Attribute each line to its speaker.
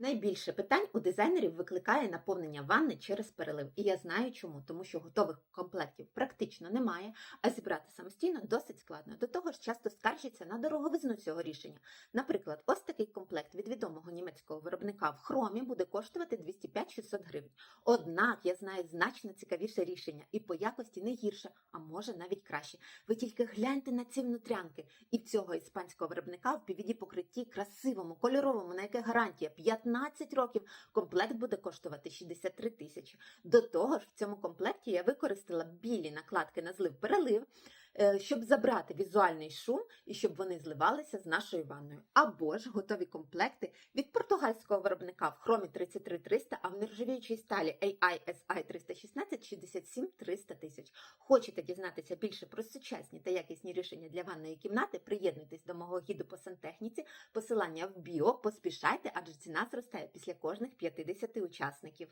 Speaker 1: Найбільше питань у дизайнерів викликає наповнення ванни через перелив. І я знаю чому, тому що готових комплектів практично немає, а зібрати самостійно досить складно. До того ж, часто скаржаться на дороговизну цього рішення. Наприклад, ось такий комплект від відомого німецького виробника в хромі буде коштувати 205-600 гривень. Однак я знаю значно цікавіше рішення і по якості не гірше, а може навіть краще. Ви тільки гляньте на ці внутрянки. І в цього іспанського виробника в PVD покритті красивому, кольоровому, на яке гарантія 15 років. Комплект буде коштувати 63 тисячі. До того ж, в цьому комплекті я використала білі накладки на злив перелив, е, щоб забрати візуальний шум і щоб вони зливалися з нашою ванною. Або ж готові комплекти від португальського виробника в хромі 33300, а в нержавіючій сталі AISI 316 67 300 тисяч. Хочете дізнатися більше про сучасні та якісні рішення для ванної кімнати? Приєднуйтесь до мого гіду по сантехніці. Посилання в біо. Поспішайте, адже ціна зростає після кожних 50 учасників.